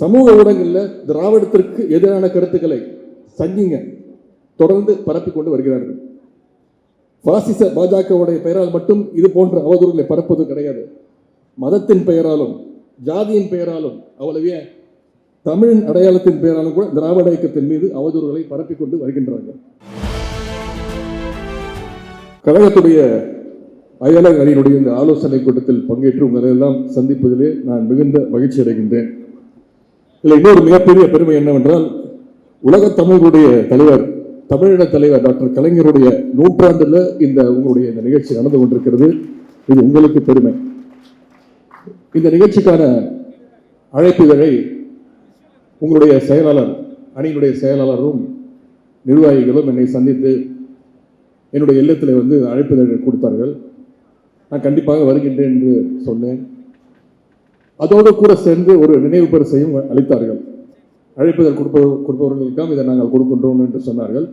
சமூக ஊடகங்களில் திராவிடத்திற்கு எதிரான கருத்துக்களை சங்கிங்க தொடர்ந்து பரப்பி கொண்டு வருகிறார்கள். பாசிச பாஜகவுடைய பெயரால் மட்டும் இது போன்ற அவதூறுகளை பரப்புவது கிடையாது. மதத்தின் பெயராலும் ஜாதியின் பெயராலும் அவ்வளவே தமிழின் அடையாளத்தின் பெயராலும் கூட திராவிட இயக்கத்தின் மீது அவதூறுகளை பரப்பிக்கொண்டு வருகின்றார்கள். கழகத்துடைய அயலக அணியினுடைய இந்த ஆலோசனை கூட்டத்தில் பங்கேற்று உங்களை எல்லாம் சந்திப்பதிலே நான் மிகுந்த மகிழ்ச்சி அடைகின்றேன் இல்லை இன்னொரு மிகப்பெரிய பெருமை என்னவென்றால் உலக தமிழர்களுடைய தலைவர் தமிழக தலைவர் டாக்டர் கலைஞருடைய நூற்றாண்டில் இந்த உங்களுடைய இந்த நிகழ்ச்சி நடந்து கொண்டிருக்கிறது. இது உங்களுக்கு பெருமை. இந்த நிகழ்ச்சிக்கான அழைப்புதழை உங்களுடைய செயலாளர் அணியினுடைய செயலாளரும் நிர்வாகிகளும் என்னை சந்தித்து என்னுடைய இல்லத்தில் வந்து அழைப்புதழை கொடுத்தார்கள். நான் கண்டிப்பாக வருகின்றேன் என்று சொன்னேன். அதோடு கூட சேர்ந்து ஒரு நினைவு பரிசையும் அளித்தார்கள். அழைப்புதல் கொடுப்ப கொடுப்பவர்களுக்கெல்லாம் இதை நாங்கள் கொடுக்கின்றோம் என்று சொன்னார்கள்.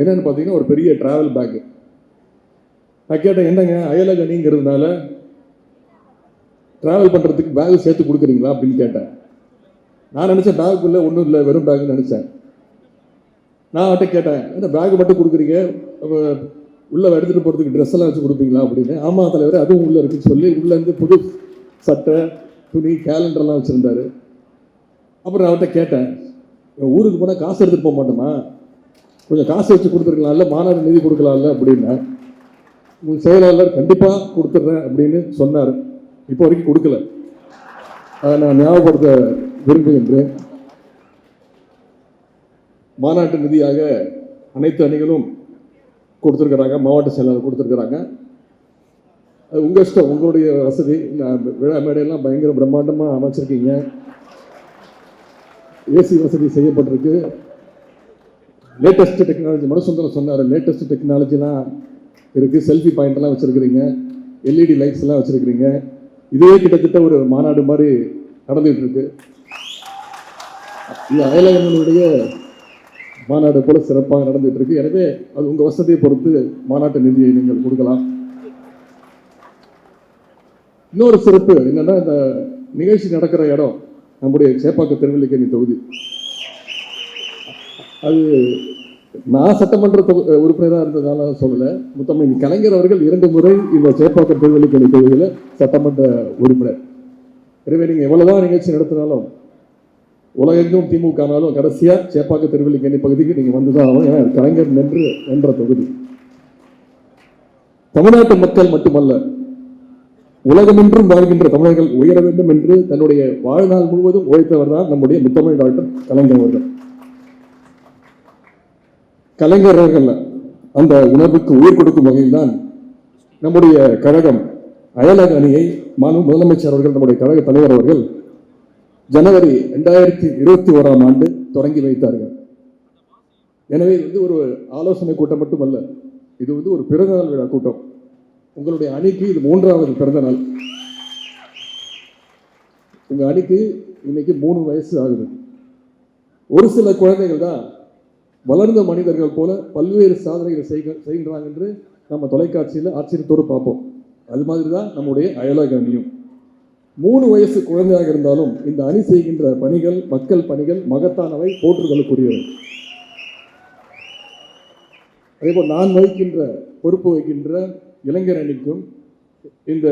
என்னென்னு பார்த்தீங்கன்னா ஒரு பெரிய டிராவல் பேக் நான் கேட்டேன் என்னங்க? அயலகணிங்கிறதுனால ட்ராவல் பண்ணுறதுக்கு பேக் சேர்த்து கொடுக்குறீங்களா அப்படின்னு கேட்டேன். நான் நினச்சேன் பேக்குள்ளே ஒன்றும் இல்லை வெறும் பேக்னு நினச்சேன். நான் அவர்கிட்ட கேட்டேன் என்ன பேக் மட்டும் கொடுக்குறீங்க? உள்ளே உள்ள எடுத்துகிட்டு போகிறதுக்கு ட்ரெஸ் எல்லாம் வச்சு கொடுப்பீங்களா? அப்படின்னு. ஆமாம் தலைவர் அதுவும் உள்ளே இருக்குன்னு சொல்லி உள்ளேருந்து புது சட்டை துணி கேலண்டர்லாம் வச்சுருந்தாரு. அப்புறம் அவர்கிட்ட கேட்டேன் என் ஊருக்கு போனால் காசு எடுத்துகிட்டு போக மாட்டோமா? கொஞ்சம் காசு வச்சு கொடுத்துருக்கலாம்ல மாநாடு நிதி கொடுக்கலாம்ல? அப்படின்னு. உங்கள் செயலாளர் கண்டிப்பாக கொடுத்துட்றேன் அப்படின்னு சொன்னார். இப்போ வரைக்கும் கொடுக்கல. அதை நான் ஞாபகப்படுத்த விரும்புகின்றேன் மாநாட்டு நிதியாக அனைத்து அணிகளும் கொடுத்துருக்குறாங்க மாவட்ட செயலாளர் கொடுத்துருக்குறாங்க. உங்கள் இஷ்டம் உங்களுடைய வசதி. விழா மேடையெல்லாம் பயங்கர பிரம்மாண்டமாக அமைச்சிருக்கீங்க. ஏசி வசதி செய்யப்பட்டிருக்கு. லேட்டஸ்ட் டெக்னாலஜி மனுசுந்தரம் சொன்னார். லேட்டஸ்ட் டெக்னாலஜிலாம் இருக்குது செல்ஃபி பாயிண்ட்லாம் வச்சுருக்கிறீங்க. எல்இடி லைட்ஸ் எல்லாம் வச்சுருக்கிறீங்க. இதுவே கிட்டத்தட்ட ஒரு மாநாடு மாதிரி நடந்துகிட்டு இருக்கு இது அயலகங்களுடைய மாநாடு போல சிறப்பாக நடந்துகிட்டு இருக்கு எனவே அது உங்கள் வசதியை பொறுத்து மாநாட்டு நிதியை நீங்கள் கொடுக்கலாம். இன்னொரு சிறப்பு என்னன்னா இந்த நிகழ்ச்சி நடக்கிற இடம் நம்முடைய சேப்பாக்க திருவல்லிக்கேணி தொகுதி. அது நான் சட்டமன்ற உறுப்பினராக இருந்ததால சொல்லலை. முத்தமிழ் கலைஞர் அவர்கள் இரண்டு முறை இந்த சேப்பாக்கம் திருவல்லிக்கேணி தொகுதியில் சட்டமன்ற உறுப்பினர். எனவே நீங்கள் எவ்வளோதான் நிகழ்ச்சி நடத்தினாலும் உலகெங்கும் திமுகனாலும் கடைசியாக சேப்பாக்க திருவல்லிக்கேணி பகுதிக்கு நீங்கள் வந்து தான் ஆகணும். ஏன்னா கலைஞர் நின்று என்ற தொகுதி. தமிழ்நாட்டு மக்கள் மட்டுமல்ல உலகமென்றும் வாழ்கின்ற தமிழர்கள் உயர வேண்டும் என்று தன்னுடைய வாழ்நாள் முழுவதும் உழைத்தவர் தான் நம்முடைய முத்தமிழ் டாக்டர் கலைஞர் அவர்கள். கலைஞர் அவர்கள் அந்த உணர்வுக்கு உயிர் கொடுக்கும் வகையில் தான் நம்முடைய கழகம் அயலக அணியை மாண்பு முதலமைச்சர் அவர்கள் நம்முடைய கழக தலைவர் அவர்கள் ஜனவரி ரெண்டாயிரத்தி இருபத்தி ஓராம் ஆண்டு தொடங்கி வைத்தார்கள். எனவே இது வந்து ஒரு ஆலோசனை கூட்டம் மட்டுமல்ல இது வந்து ஒரு பிறந்தநாள் விழா கூட்டம். உங்களுடைய அணிக்கு இது மூன்றாவது பிறந்த நாள். உங்கள் அணிக்கு இன்னைக்கு மூணு வயசு ஆகுது. ஒரு சில குழந்தைகள் தான் வளர்ந்த மனிதர்கள் போல பல்வேறு சாதனைகள் செய்க செய்கின்றாங்க என்று நம்ம தொலைக்காட்சியில் ஆச்சரியத்தோடு பார்ப்போம். அது மாதிரி தான் நம்முடைய அயலக அணியும் மூணு வயசு குழந்தையாக இருந்தாலும் இந்த அணி செய்கின்ற பணிகள் மக்கள் பணிகள் மகத்தானவை போற்றுதலுக்குரியவை அதேபோல் நான் வகிக்கின்ற பொறுப்பு வகிக்கின்ற இளைஞர் அணிக்கும் இந்த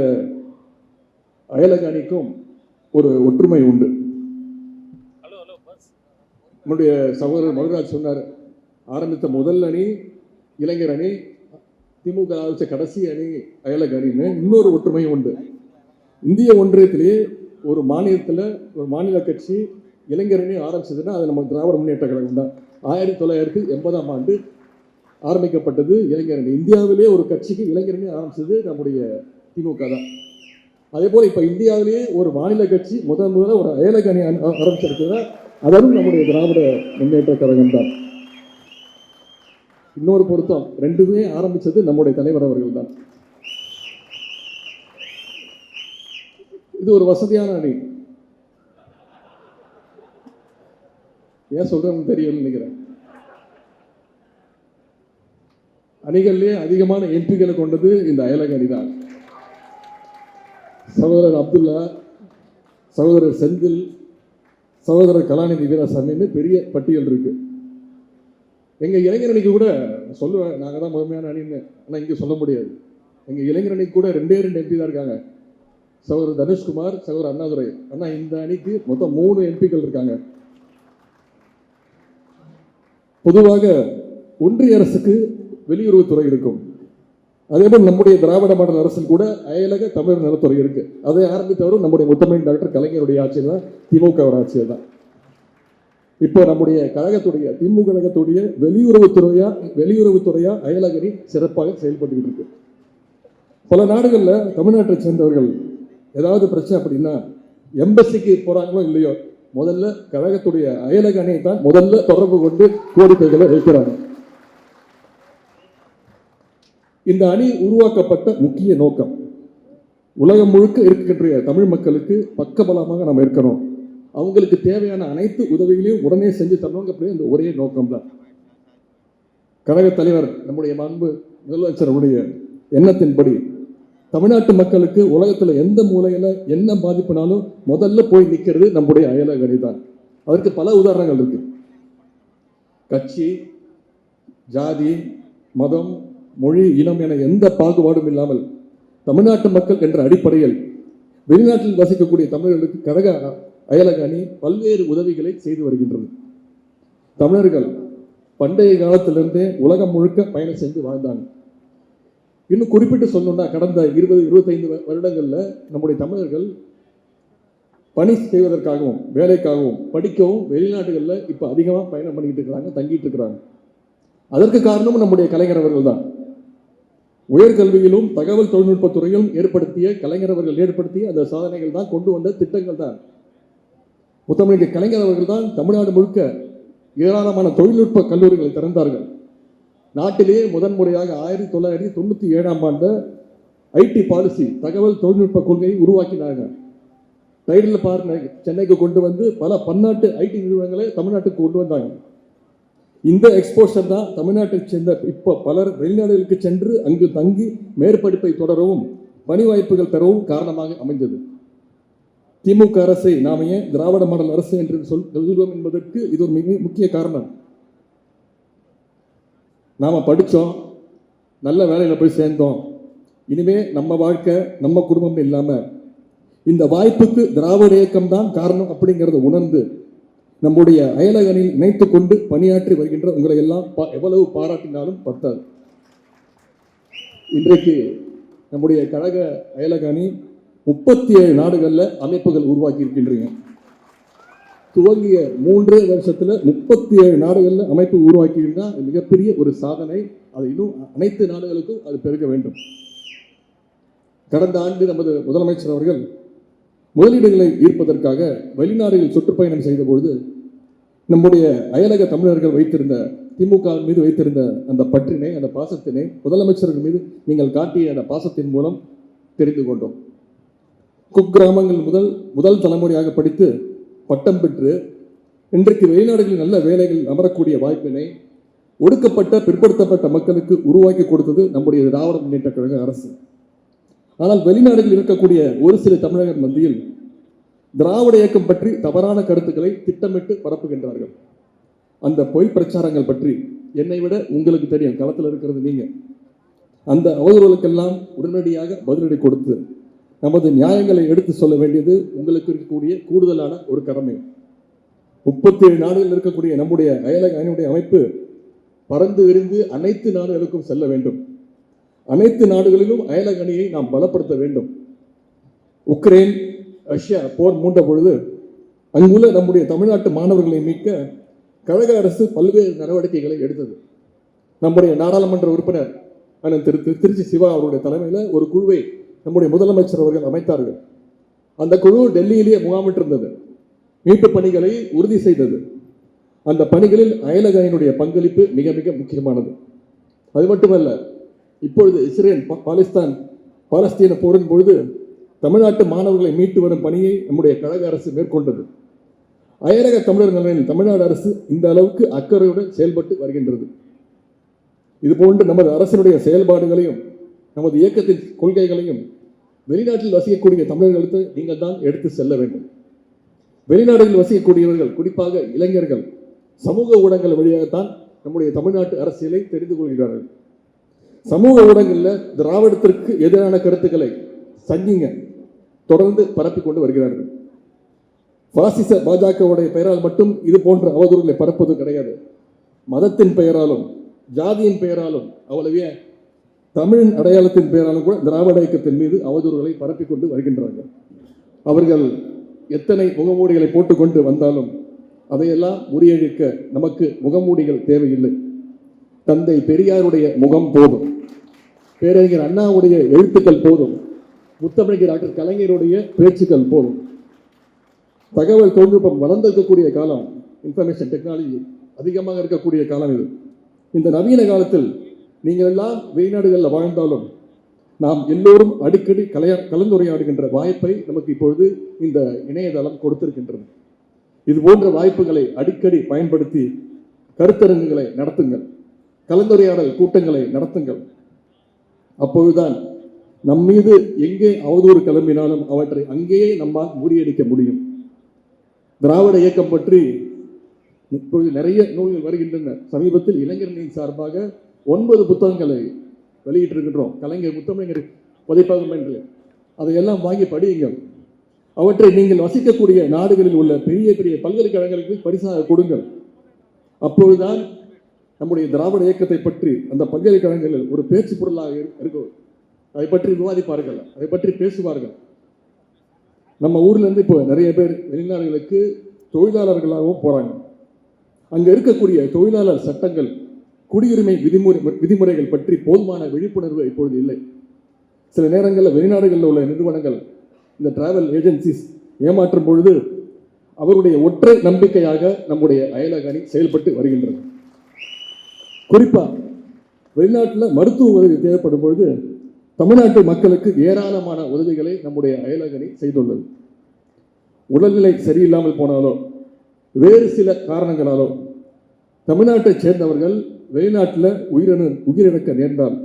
அயலக அணிக்கும் ஒரு ஒற்றுமை உண்டு. நம்முடைய சகோதரர் மதுராஜ் சொன்னார் ஆரம்பித்த முதல் அணி இளைஞர் அணி திமுக ஆரம்பித்த கடைசி அணி அயலக அணின்னு இன்னொரு ஒற்றுமையும் உண்டு. இந்திய ஒன்றியத்திலேயே ஒரு மாநிலத்தில் ஒரு மாநில கட்சி இளைஞரணி ஆரம்பிச்சதுன்னா அது நம்ம திராவிட முன்னேற்ற கழகம் தான். ஆயிரத்தி தொள்ளாயிரத்தி எண்பதாம் ஆண்டு ஆரம்பிக்கப்பட்டது இளைஞரணி. இந்தியாவிலே ஒரு கட்சிக்கு இளைஞரணி ஆரம்பிச்சது நம்முடைய திமுக தான். அதே போல் இப்போ இந்தியாவிலேயே ஒரு மாநில கட்சி முதன் முதல்ல ஒரு அயலக அணி ஆ- அதுவும் நம்முடைய திராவிட முன்னேற்ற கழகம் தான். இன்னொரு பொருத்தம் ரெண்டுமே ஆரம்பிச்சது நம்முடைய தலைவர் அவர்கள் தான். இது ஒரு வசதியான அணி. ஏன் சொல்கிறேன்னு தெரியும்னு நினைக்கிறேன். அணிகள்லேயே அதிகமான எம்பிக்களை கொண்டது இந்த அயலக அணி தான் சகோதரர் அப்துல்லா சகோதரர் செந்தில் சகோதரர் கலாநிதி வீராசாமின்னு பெரிய பட்டியல் இருக்கு. இளைஞர் இளைஞரணிக்கு கூட சொல்லுவேன் நாங்கள் தான் முதன்மையான அணின்னு. ஆனால் இங்கே சொல்ல முடியாது. எங்கள் இளைஞரணிக்கு கூட ரெண்டே ரெண்டு எம்பி தான் இருக்காங்க. சகோதரர் தனுஷ்குமார் சகோதரர் அண்ணாதுரை. ஆனால் இந்த அணிக்கு மொத்தம் மூணு எம்பிக்கள் இருக்காங்க. பொதுவாக ஒன்றிய அரசுக்கு வெளியுறவுத்துறை இருக்கும். அதே மாதிரி நம்முடைய திராவிட மாடல் அரசில் கூட அயலக தமிழர் நலத்துறை இருக்கு. அதை ஆரம்பித்தவரும் நம்முடைய முத்தமிழ் டாக்டர் கலைஞருடைய ஆட்சியில் தான் திமுக ஆட்சியில் தான். இப்போ நம்முடைய கழகத்துடைய திமுக கழகத்துடைய வெளியுறவுத்துறையா வெளியுறவுத்துறையா அயலகரி சிறப்பாக செயல்பட்டுக்கிட்டு இருக்கு. பல நாடுகளில் தமிழ்நாட்டை சேர்ந்தவர்கள் ஏதாவது பிரச்சனை அப்படின்னா எம்பசிக்கு போறாங்களோ இல்லையோ முதல்ல கழகத்துடைய அயலக அணியை தான் முதல்ல தொடர்பு கொண்டு கோரிக்கைகளை வைக்கிறாங்க. இந்த அணி உருவாக்கப்பட்ட முக்கிய நோக்கம். உலகம் முழுக்க இருக்கின்ற தமிழ் மக்களுக்கு பக்கபலமாக நம்ம இருக்கணும். அவங்களுக்கு தேவையான அனைத்து உதவிகளையும் உடனே செஞ்சு தரணுங்க அப்படி இந்த ஒரே நோக்கம் தான் கழக தலைவர் நம்முடைய அன்பு முதலமைச்சருடைய எண்ணத்தின்படி தமிழ்நாட்டு மக்களுக்கு உலகத்தில் எந்த மூலையில் என்ன பாதிப்புனாலும் முதல்ல போய் நிற்கிறது நம்முடைய அயலகணி தான் அதற்கு பல உதாரணங்கள் இருக்கு. கட்சி ஜாதி மதம் மொழி இனம் என எந்த பாகுபாடும் இல்லாமல் தமிழ்நாட்டு மக்கள் என்ற அடிப்படையில் வெளிநாட்டில் வசிக்கக்கூடிய தமிழர்களுக்கு கழக அயலக அணி பல்வேறு உதவிகளை செய்து வருகின்றது. தமிழர்கள் பண்டைய காலத்திலிருந்தே உலகம் முழுக்க பயணம் செஞ்சு வாழ்ந்தாங்க. இன்னும் குறிப்பிட்டு சொல்லணும்னா கடந்த இருபது இருபத்தைந்து வருடங்களில் நம்முடைய தமிழர்கள் பணி செய்வதற்காகவும் வேலைக்காகவும் படிக்கவும் வெளிநாடுகளில் இப்போ அதிகமாக பயணம் பண்ணிக்கிட்டு இருக்கிறாங்க தங்கிட்டு இருக்கிறாங்க. அதற்கு காரணமும் நம்முடைய கலைஞர் அவர்கள் தான். உயர்கல்வியிலும் தகவல் தொழில்நுட்பத் துறையிலும் ஏற்படுத்திய கலைஞர் அவர்கள் ஏற்படுத்திய அந்த சாதனைகள் தான் கொண்டு வந்த திட்டங்கள் தான். முத்தமிழ் கலைஞர் அவர்கள் தான் தமிழ்நாடு முழுக்க ஏராளமான தொழில்நுட்ப கல்லூரிகளை திறந்தார்கள். நாட்டிலேயே முதன்முறையாக ஆயிரத்தி தொள்ளாயிரத்தி தொண்ணூற்றி ஏழாம் ஆண்டு ஐடி பாலிசி தகவல் தொழில்நுட்ப கொள்கையை உருவாக்கினாங்க. டைடில் பாருங்க சென்னைக்கு கொண்டு வந்து பல பன்னாட்டு ஐடி நிறுவனங்களை தமிழ்நாட்டுக்கு கொண்டு வந்தாங்க. இந்த எக்ஸ்போஷர் தான் தமிழ்நாட்டை சேர்ந்த இப்போ பலர் வெளிநாடுகளுக்கு சென்று அங்கு தங்கி மேற்படிப்பை தொடரவும் பணி வாய்ப்புகள் பெறவும் காரணமாக அமைந்தது. திமுக அரசை நாம ஏன் திராவிட மாடல் அரசு என்று சொல் சொல்கிறோம் என்பதற்கு இது ஒரு மிக முக்கிய காரணம். நாம் படித்தோம் நல்ல வேலையில் போய் சேர்ந்தோம். இனிமே நம்ம வாழ்க்கை நம்ம குடும்பம் இல்லாமல் இந்த வாய்ப்புக்கு திராவிட இயக்கம் தான் காரணம் அப்படிங்கிறத உணர்ந்து நம்முடைய அயலகனில் இணைத்து கொண்டு பணியாற்றி வருகின்ற உங்களை எல்லாம் பா- எவ்வளவு பாராட்டினாலும் பத்தாது. இன்றைக்கு நம்முடைய கழக அயலக அணி முப்பத்தி ஏழு நாடுகளில் அமைப்புகள் உருவாக்கி இருக்கின்றீங்க. துவங்கிய மூன்றே வருஷத்துல முப்பத்தி ஏழு நாடுகளில் அமைப்பு உருவாக்கியிருந்தால் மிகப்பெரிய ஒரு சாதனை. அது இன்னும் அனைத்து நாடுகளுக்கும் அது பெருக வேண்டும். கடந்த ஆண்டு நமது முதலமைச்சர் அவர்கள் முதலீடுகளை ஈர்ப்பதற்காக வெளிநாடுகளில் சுற்றுப்பயணம் செய்தபோது நம்முடைய அயலக தமிழர்கள் வைத்திருந்த திமுக மீது வைத்திருந்த அந்த பற்றினை அந்த பாசத்தினை முதலமைச்சர்கள் மீது நீங்கள் காட்டிய அந்த பாசத்தின் மூலம் தெரிந்து கொண்டோம். குக்கிராமங்கள் முதல் முதல் தலைமுறையாக படித்து பட்டம் பெற்று இன்றைக்கு வெளிநாடுகளில் நல்ல வேலைகள் அமரக்கூடிய வாய்ப்பினை ஒடுக்கப்பட்ட பிற்படுத்தப்பட்ட மக்களுக்கு உருவாக்கி கொடுத்தது நம்முடைய திராவிட முன்னேற்ற கழக அரசு. ஆனால் வெளிநாடுகளில் இருக்கக்கூடிய ஒரு சில தமிழகர் மத்தியில் திராவிட இயக்கம் பற்றி தவறான கருத்துக்களை திட்டமிட்டு பரப்புகின்றார்கள். அந்த பொய் பிரச்சாரங்கள் பற்றி என்னை விட உங்களுக்கு தெரியும். களத்தில் இருக்கிறது நீங்க. அந்த அவதூறுகளுக்கெல்லாம் உடனடியாக பதிலடி கொடுத்து நமது நியாயங்களை எடுத்து சொல்ல வேண்டியது உங்களுக்கு இருக்கக்கூடிய கூடுதலான ஒரு கடமை. முப்பத்தி ஏழு நாடுகளில் இருக்கக்கூடிய நம்முடைய அயலக அயனுடைய அமைப்பு பறந்து விரிந்து அனைத்து நாடுகளுக்கும் செல்ல வேண்டும். அனைத்து நாடுகளிலும் அயலக அணியை நாம் பலப்படுத்த வேண்டும். உக்ரைன் ரஷ்யா போர் மூண்ட பொழுது அங்குள்ள நம்முடைய தமிழ்நாட்டு மாணவர்களை மீட்க கழக அரசு பல்வேறு நடவடிக்கைகளை எடுத்தது. நம்முடைய நாடாளுமன்ற உறுப்பினர் அண்ணன் திரு திருச்சி சிவா அவருடைய தலைமையில் ஒரு குழுவை நம்முடைய முதலமைச்சர் அவர்கள் அமைத்தார்கள். அந்த குழு டெல்லியிலேயே முகாமிட்டிருந்தது. மீட்பு பணிகளை உறுதி செய்தது. அந்த பணிகளில் அயலக பங்களிப்பு மிக மிக முக்கியமானது. அது மட்டுமல்ல இப்பொழுது இஸ்ரேல் பா- பாலிஸ்தான் பாலஸ்தீன போரின் பொழுது தமிழ்நாட்டு மாணவர்களை மீட்டு வரும் பணியை நம்முடைய கழக அரசு மேற்கொண்டது. அயரக தமிழர் நலனில் தமிழ்நாடு அரசு இந்த அளவுக்கு அக்கறையுடன் செயல்பட்டு வருகின்றது. இதுபோன்று நமது அரசினுடைய செயல்பாடுகளையும் நமது இயக்கத்தின் கொள்கைகளையும் வெளிநாட்டில் வசிக்கக்கூடிய தமிழர்களுக்கு நீங்கள் தான் எடுத்து செல்ல வேண்டும். வெளிநாடுகளில் வசிக்கக்கூடியவர்கள் குறிப்பாக இளைஞர்கள் சமூக ஊடகங்கள் வழியாகத்தான் நம்முடைய தமிழ்நாட்டு அரசியலை தெரிந்து கொள்கிறார்கள். சமூக ஊடகங்களில் திராவிடத்திற்கு எதிரான கருத்துக்களை சங்கிங்க தொடர்ந்து பரப்பி கொண்டு வருகிறார்கள். பாசிச பாஜகவுடைய பெயரால் மட்டும் இது போன்ற அவதூறுகளை பரப்புவது கிடையாது. மதத்தின் பெயராலும் ஜாதியின் பெயராலும் அவ்வளவே தமிழின் அடையாளத்தின் பெயராலும் கூட திராவிட இயக்கத்தின் மீது அவதூறுகளை பரப்பி கொண்டு வருகின்றார்கள். அவர்கள் எத்தனை முகமூடிகளை போட்டுக்கொண்டு வந்தாலும் அதையெல்லாம் முறியடிக்க நமக்கு முகமூடிகள் தேவையில்லை. தந்தை பெரியாருடைய முகம் போதும். பேரறிஞர் அண்ணாவுடைய எழுத்துக்கள் போதும். முத்தமிழர் டாக்டர் கலைஞருடைய பேச்சுக்கள் போதும். தகவல் தொழில்நுட்பம் வளர்ந்திருக்கக்கூடிய காலம் இன்ஃபர்மேஷன் டெக்னாலஜி அதிகமாக இருக்கக்கூடிய காலம் இது. இந்த நவீன காலத்தில் நீங்கள் எல்லாம் வெளிநாடுகளில் வாழ்ந்தாலும் நாம் எல்லோரும் அடிக்கடி கலைய கலந்துரையாடுகின்ற வாய்ப்பை நமக்கு இப்பொழுது இந்த இணையதளம் கொடுத்திருக்கின்றது. இது போன்ற வாய்ப்புகளை அடிக்கடி பயன்படுத்தி கருத்தரங்குகளை நடத்துங்கள். கலந்துரையாடல் கூட்டங்களை நடத்துங்கள். அப்பொழுதுதான் நம் மீது எங்கே அவதூறு கிளம்பினாலும் அவற்றை அங்கேயே நம்மால் முறியடிக்க முடியும். திராவிட இயக்கம் பற்றி இப்பொழுது நிறைய நூல்கள் வருகின்றன. சமீபத்தில் இளைஞர்களின் சார்பாக ஒன்பது புத்தகங்களை வெளியிட்டிருக்கின்றோம். கலைஞர் முத்தமிழர் பதிப்பகம் என்று. அதையெல்லாம் வாங்கி படியுங்கள். அவற்றை நீங்கள் வசிக்கக்கூடிய நாடுகளில் உள்ள பெரிய பெரிய பல்கலைக்கழகங்களுக்கு பரிசாக கொடுங்கள். அப்பொழுதுதான் நம்முடைய திராவிட இயக்கத்தை பற்றி அந்த பல்கலைக்கழகங்களில் ஒரு பேச்சு பொருளாக இருக்கும் அதை பற்றி விவாதிப்பார்கள் அதை பற்றி பேசுவார்கள். நம்ம ஊர்லேருந்து இப்போ நிறைய பேர் வெளிநாடுகளுக்கு தொழிலாளர்களாகவும் போறாங்க. அங்கே இருக்கக்கூடிய தொழிலாளர் சட்டங்கள் குடியுரிமை விதிமுறை விதிமுறைகள் பற்றி போதுமான விழிப்புணர்வு இப்பொழுது இல்லை. சில நேரங்களில் வெளிநாடுகளில் உள்ள நிறுவனங்கள் இந்த டிராவல் ஏஜென்சிஸ் ஏமாற்றும் பொழுது அவருடைய ஒற்றை நம்பிக்கையாக நம்முடைய அயலகணி செயல்பட்டு வருகின்றது. குறிப்பாக வெளிநாட்டில் மருத்துவ உதவி தேவைப்படும் பொழுது தமிழ்நாட்டு மக்களுக்கு ஏராளமான உதவிகளை நம்முடைய அயலகணி செய்துள்ளது. உடல்நிலை சரியில்லாமல் போனாலோ வேறு சில காரணங்களாலோ தமிழ்நாட்டைச் சேர்ந்தவர்கள் வெளிநாட்டில் உயிரின உயிரிழக்க நேர்ந்தால்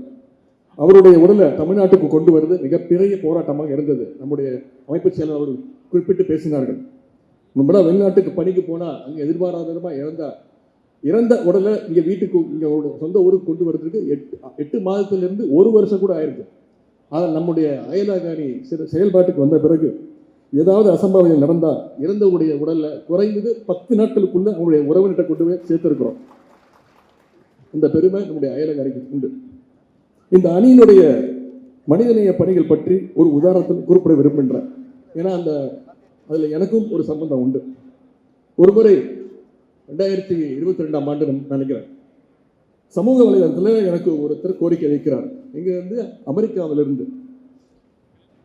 அவருடைய உடலை தமிழ்நாட்டுக்கு கொண்டு வருவது மிகப்பெரிய போராட்டமாக இருந்தது. நம்முடைய அமைப்பு செயலர் அவர்கள் குறிப்பிட்டு பேசினார்கள். நம்மளா வெளிநாட்டுக்கு பணிக்கு போனால் அங்கே எதிர்பாராத விதமாக இறந்தா இறந்த உடலை இங்கே வீட்டுக்கு இங்கே சொந்த ஊருக்கு கொண்டு வரதுக்கு எட்டு எட்டு மாதத்துலேருந்து ஒரு வருஷம் கூட ஆயிருக்கு. ஆனால் நம்முடைய அயலாகாணி சில செயல்பாட்டுக்கு வந்த பிறகு ஏதாவது அசம்பாவிதம் நடந்தால் இறந்தவருடைய உடலில் குறைந்தது பத்து நாட்களுக்குள்ளே அவங்களுடைய உறவினர்கிட்ட கொண்டு போய் சேர்த்துருக்குறோம். இந்த பெருமை நம்முடைய அயலகாணிக்கு உண்டு. இந்த அணியினுடைய மனிதநேய பணிகள் பற்றி ஒரு உதாரணத்தில் குறிப்பிட விரும்புகின்றேன். ஏன்னா அந்த அதில் எனக்கும் ஒரு சம்பந்தம் உண்டு. ஒரு முறை ரெண்டாயிரத்தி இருபத்தி ரெண்டாம் ஆண்டு நினைக்கிறேன். சமூக வலைதளத்தில் எனக்கு ஒருத்தர் கோரிக்கை வைக்கிறார். இங்க இருந்து அமெரிக்காவிலிருந்து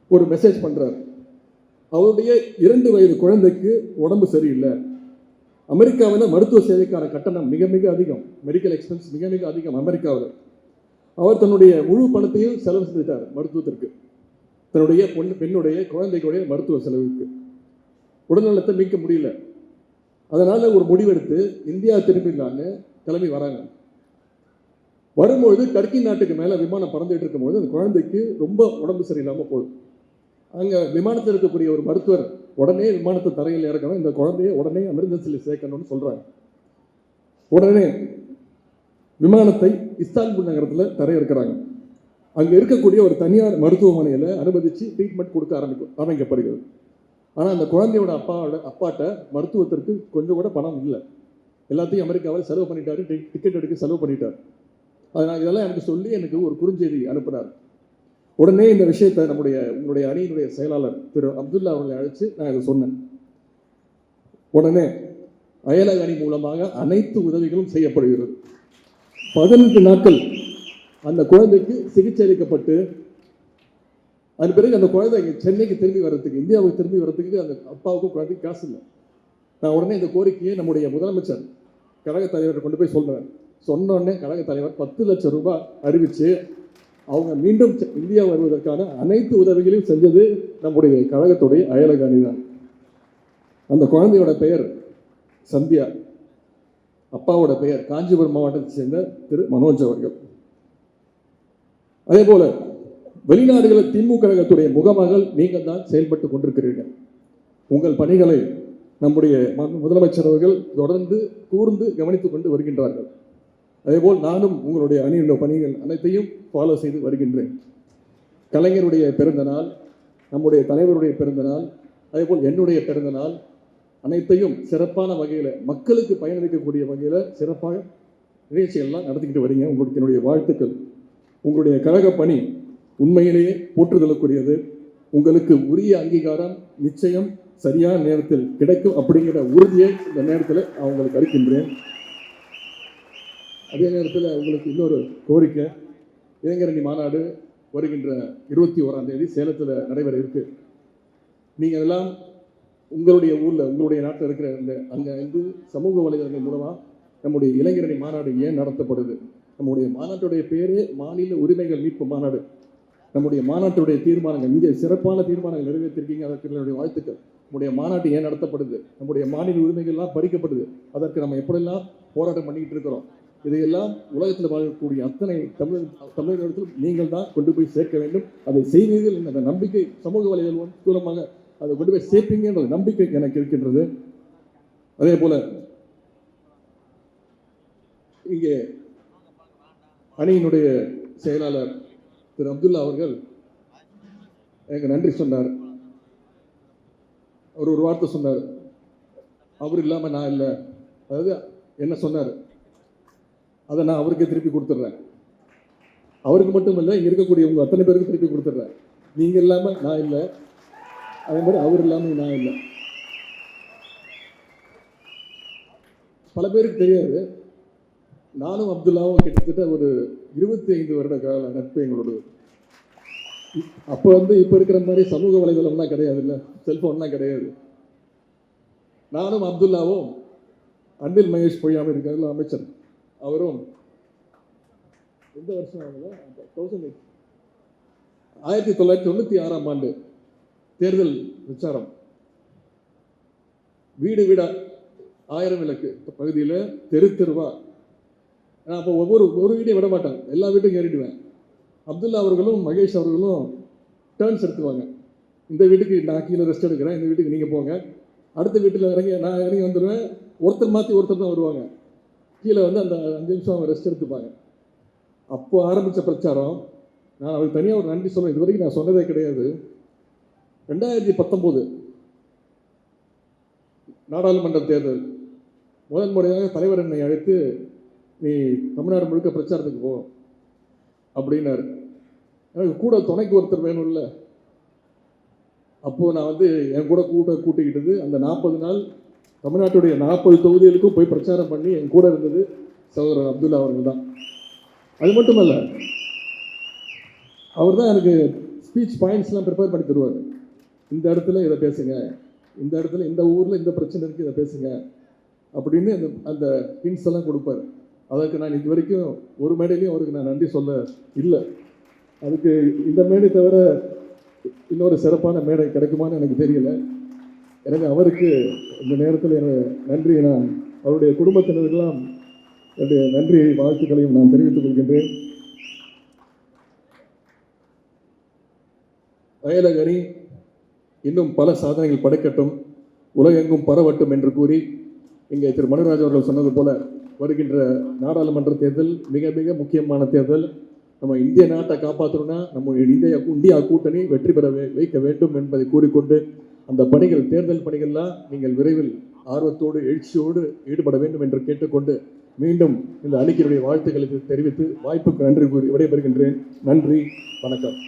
ஒரு மெசேஜ் பண்ணுறார் அவருடைய இரண்டு வயது குழந்தைக்கு உடம்பு சரியில்லை. அமெரிக்காவில் மருத்துவ சேவைக்கான கட்டணம் மிக மிக அதிகம். மெடிக்கல் எக்ஸ்பென்ஸ் மிக மிக அதிகம் அமெரிக்காவில். அவர் தன்னுடைய முழு பணத்தையும் செலவு செய்தார் மருத்துவத்திற்கு. தன்னுடைய பொண்ணு பெண்ணுடைய குழந்தைகளுடைய மருத்துவ செலவுக்கு. உடல்நலத்தை மீட்க முடியல. அதனால் ஒரு முடிவெடுத்து இந்தியா திரும்பினாங்க கிளம்பி வராங்க. வரும்பொழுது டர்க்கி நாட்டுக்கு மேலே விமானம் பறந்துட்டு இருக்கும்போது அந்த குழந்தைக்கு ரொம்ப உடம்பு சரியில்லாமல் போகுது. அங்கே விமானத்தில் இருக்கக்கூடிய ஒரு மருத்துவர் உடனே விமானத்தை தரையில் இறக்கணும் இந்த குழந்தைய உடனே எமர்ஜென்சியில் சேர்க்கணும்னு சொல்கிறாங்க உடனே விமானத்தை இஸ்தான்புல் நகரத்தில் தரையிறக்கிறாங்க. அங்கே இருக்கக்கூடிய ஒரு தனியார் மருத்துவமனையில் அனுமதித்து ட்ரீட்மெண்ட் கொடுக்க ஆரம்பிக்கும் ஆரம்பிக்கப்படுகிறது. ஆனால் அந்த குழந்தையோட அப்பாவோட அப்பாட்ட மருத்துவத்திற்கு கொஞ்சம் கூட பணம் இல்லை. எல்லாத்தையும் அமெரிக்காவில் செலவு பண்ணிட்டாரு டிக்கெட் எடுக்க செலவு பண்ணிட்டார். அதனால் இதெல்லாம் எனக்கு சொல்லி எனக்கு ஒரு குறுஞ்செய்தி அனுப்புனார். உடனே இந்த விஷயத்தை நம்முடைய உங்களுடைய அணியினுடைய செயலாளர் திரு அப்துல்லா அவர்களை அழைச்சு நான் இதை சொன்னேன். உடனே அயலக அணி மூலமாக அனைத்து உதவிகளும் செய்யப்படுகிறது. பதினெட்டு நாட்கள் அந்த குழந்தைக்கு சிகிச்சை அளிக்கப்பட்டு அதன் பிறகு அந்த குழந்தை சென்னைக்கு திரும்பி வர்றதுக்கு இந்தியாவுக்கு திரும்பி வர்றதுக்கு அந்த அப்பாவுக்கும் குழந்தைக்கு காசு இல்லை. நான் உடனே இந்த கோரிக்கையை நம்முடைய முதலமைச்சர் கழக தலைவர் கொண்டு போய் சொல்கிறேன் சொன்னோடனே கழக தலைவர் பத்து லட்சம் ரூபாய் அறிவித்து அவங்க மீண்டும் இந்தியா வருவதற்கான அனைத்து உதவிகளையும் செஞ்சது நம்முடைய கழகத்துடைய அயலகாணி தான். அந்த குழந்தையோட பெயர் சந்தியா. அப்பாவோட பெயர் காஞ்சிபுரம் மாவட்டத்தை சேர்ந்த திரு மனோஜ் அவர்கள். அதே போல வெளிநாடுகளில் திமுக கழகத்துடைய முகமகள் நீங்கள் தான் செயல்பட்டு கொண்டிருக்கிறீர்கள். உங்கள் பணிகளை நம்முடைய ம- முதலமைச்சர் அவர்கள் தொடர்ந்து கூர்ந்து கவனித்துக் கொண்டு வருகின்றார்கள். அதேபோல் நானும் உங்களுடைய அணியினுடைய பணிகள் அனைத்தையும் ஃபாலோ செய்து வருகின்றேன். கலைஞருடைய பிறந்த நாள் நம்முடைய தலைவருடைய பிறந்த நாள் அதேபோல் என்னுடைய பிறந்த நாள் அனைத்தையும் சிறப்பான வகையில் மக்களுக்கு பயனளிக்கக்கூடிய வகையில் சிறப்பாக நிகழ்ச்சிகள்லாம் நடத்திக்கிட்டு வரீங்க. உங்களுக்கு என்னுடைய வாழ்த்துக்கள். உங்களுடைய கழக பணி உண்மையிலேயே போற்றுதலுக்குரியது. உங்களுக்கு உரிய அங்கீகாரம் நிச்சயம் சரியான நேரத்தில் கிடைக்கும் அப்படிங்கிற உறுதியை இந்த நேரத்தில் அவங்களுக்கு அளிக்கின்றேன். அதே நேரத்தில் உங்களுக்கு இன்னொரு கோரிக்கை. இளைஞரணி மாநாடு வருகின்ற இருபத்தி ஓராம் தேதி சேலத்தில் நடைபெற இருக்கு. நீங்கள் எல்லாம் உங்களுடைய ஊரில் உங்களுடைய நாட்டில் இருக்கிற இந்த அங்கே வந்து சமூக வலைதளங்கள் மூலமாக நம்முடைய இளைஞரணி மாநாடு ஏன் நடத்தப்படுது? நம்முடைய மாநாட்டுடைய பேரே மாநில உரிமைகள் மீட்பு மாநாடு. நம்முடைய மாநாட்டுடைய தீர்மானங்கள் இங்கே சிறப்பான தீர்மானங்கள் நிறைவேற்றிருக்கீங்க அதற்கு என்னுடைய வாழ்த்துக்கள். நம்முடைய மாநாட்டு ஏன் நடத்தப்படுது? நம்முடைய மாநில உரிமைகள்லாம் பறிக்கப்படுது. அதற்கு நம்ம எப்படியெல்லாம் போராட்டம் பண்ணிக்கிட்டு இருக்கிறோம்? இதையெல்லாம் உலகத்தில் வாழக்கூடிய அத்தனை தமிழ் தமிழகத்தில் நீங்கள் தான் கொண்டு போய் சேர்க்க வேண்டும். அதை செய்வீர்கள் என்ற நம்பிக்கை சமூக வலைதளம் மூலமாக அதை கொண்டு போய் சேர்ப்பீங்க என்ற நம்பிக்கை எனக்கு இருக்கின்றது. அதே போல இங்கே அணியினுடைய செயலாளர் திரு அப்துல்லா அவர்கள் எனக்கு நன்றி சொன்னார். அவர் ஒரு வார்த்தை சொன்னார். அவர் இல்லாமல் நான் இல்லை. அதாவது என்ன சொன்னார்? அதை நான் அவருக்கே திருப்பி கொடுத்துட்றேன். அவருக்கு மட்டும் இல்லை இங்கே இருக்கக்கூடிய உங்கள் அத்தனை பேருக்கு திருப்பி கொடுத்துட்றேன். நீங்கள் இல்லாமல் நான் இல்லை. அதே மாதிரி அவர் இல்லாமல் நான் இல்லை. பல பேருக்கு தெரியாது. நானும் அப்துல்லாவும் கிட்டத்தட்ட ஒரு இருபத்தி ஐந்து வருட கால நட்பு எங்களோடது. அப்போ வந்து இப்போ இருக்கிற மாதிரி சமூக வலைதளம்லாம் கிடையாது இல்லை செல்ஃபோன்லாம் கிடையாது. நானும் அப்துல்லாவும் அன்பில் மகேஷ் பொய்யாமல் இருக்காருல்ல அமைச்சர். அவரும் எந்த வருஷம் ஆகுது தௌசண்ட் ஆயிரத்தி தொள்ளாயிரத்தி தொண்ணூற்றி ஆறாம் ஆண்டு தேர்தல் பிரச்சாரம். வீடு வீடா ஆயிரம் விளக்கு பகுதியில் தெரு தெருவா ஏன்னா அப்போ ஒவ்வொரு ஒரு வீட்டையும் விட மாட்டேன். எல்லா வீட்டையும் ஏறிடுவேன். அப்துல்லா அவர்களும் மகேஷ் அவர்களும் டேர்ன்ஸ் எடுத்துவாங்க இந்த வீட்டுக்கு நான் கீழே ரெஸ்ட் எடுக்கிறேன். இந்த வீட்டுக்கு நீங்கள் போங்க. அடுத்த வீட்டில் இறங்கி நான் இறங்கி வந்துடுவேன். ஒருத்தர் மாற்றி ஒருத்தர் தான் வருவாங்க. கீழே வந்து அந்த அஞ்சு நிமிஷம் அவங்க ரெஸ்ட் எடுத்துப்பாங்க. அப்போ ஆரம்பித்த பிரச்சாரம் நான் அவருக்கு தனியாக ஒரு நன்றி சொல்லுவேன் இது வரைக்கும் நான் சொன்னதே கிடையாது. ரெண்டாயிரத்தி பத்தொம்போது நாடாளுமன்ற தேர்தல். முதல் முறையாக தலைவர் என்னை அழைத்து நீ தமிழ்நாடு முழுக்க பிரச்சாரத்துக்கு போ அப்படின்னாரு. எனக்கு கூட துணைக்கு ஒருத்தர் வேணும்ல. அப்போது நான் வந்து என் கூட கூட கூட்டிக்கிட்டது அந்த நாற்பது நாள் தமிழ்நாட்டுடைய நாற்பது தொகுதிகளுக்கும் போய் பிரச்சாரம் பண்ணி என் கூட இருந்தது சகோதரர் அப்துல்லா அவர்கள் தான். அது மட்டுமல்ல அவர் தான் எனக்கு ஸ்பீச் பாயிண்ட்ஸ்லாம் ப்ரிப்பேர் பண்ணி தருவார். இந்த இடத்துல இதை பேசுங்க இந்த இடத்துல இந்த ஊரில் இந்த பிரச்சனை இருக்குது இதை பேசுங்க அப்படின்னு அந்த அந்த ஹின்ஸ் எல்லாம் கொடுப்பார். அதற்கு நான் இது வரைக்கும் ஒரு மேடையிலையும் அவருக்கு நான் நன்றி சொல்ல இல்லை. அதுக்கு இந்த மேடை தவிர இன்னொரு சிறப்பான மேடை கிடைக்குமான்னு எனக்கு தெரியல. எனவே அவருக்கு இந்த நேரத்தில் என்னுடைய நன்றியை நான் அவருடைய குடும்பத்தினருக்கெல்லாம் என்னுடைய நன்றி வாழ்த்துக்களையும் நான் தெரிவித்துக் கொள்கின்றேன். வயலக அணி இன்னும் பல சாதனைகள் படைக்கட்டும் உலகெங்கும் பரவட்டும் என்று கூறி இங்கே திரு மனுராஜ் அவர்கள் சொன்னது போல வருகின்ற நாடாளுமன்ற தேர்தல் மிக மிக முக்கியமான தேர்தல். நம்ம இந்திய நாட்டை காப்பாற்றணும்னா நம்ம இந்திய இந்தியா கூட்டணி வெற்றி பெற வைக்க வேண்டும் என்பதை கூறிக்கொண்டு அந்த பணிகள் தேர்தல் பணிகள்லாம் நீங்கள் விரைவில் ஆர்வத்தோடு எழுச்சியோடு ஈடுபட வேண்டும் என்று கேட்டுக்கொண்டு மீண்டும் இந்த அணிக்கினுடைய வாழ்த்துக்களுக்கு தெரிவித்து வாய்ப்புக்கு நன்றி கூறி விடைபெறுகின்றேன். நன்றி வணக்கம்.